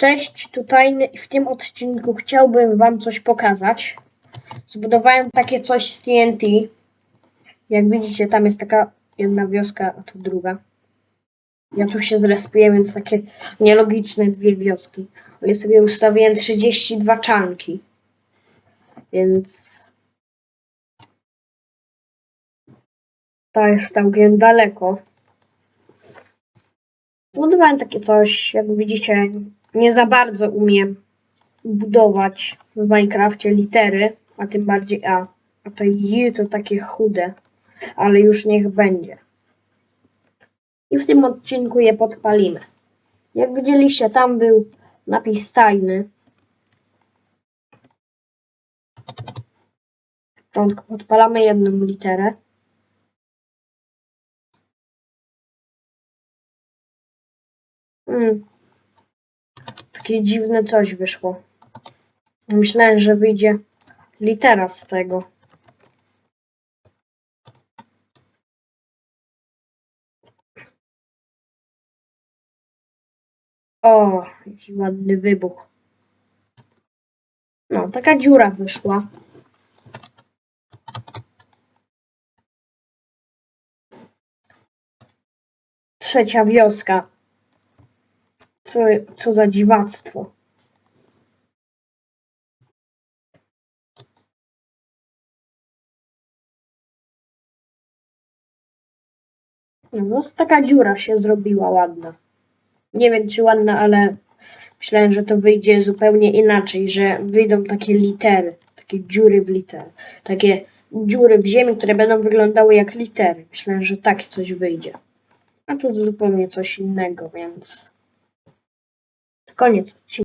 Cześć, tutaj w tym odcinku chciałbym Wam coś pokazać. Zbudowałem takie coś z TNT. Jak widzicie, tam jest taka jedna wioska, a tu druga. Ja tu się zrespiłem, więc takie nielogiczne dwie wioski. Ale sobie ustawiłem 32 czanki. Więc... Ta jest całkiem daleko. Zbudowałem takie coś, jak widzicie, nie za bardzo umiem budować w Minecrafcie litery, a tym bardziej A. A to J to takie chude, ale już niech będzie. I w tym odcinku je podpalimy. Jak widzieliście, tam był napis tajny. W początku podpalamy jedną literę. Mm. Takie dziwne coś wyszło. Myślałem, że wyjdzie litera z tego. O, jaki ładny wybuch. No, taka dziura wyszła. Trzecia wioska. Co, co za dziwactwo. No, taka dziura się zrobiła ładna. Nie wiem, czy ładna, ale myślałem, że to wyjdzie zupełnie inaczej, że wyjdą takie litery, takie dziury w litery, takie dziury w ziemi, które będą wyglądały jak litery. Myślałem, że takie coś wyjdzie. A tu zupełnie coś innego, więc Конец.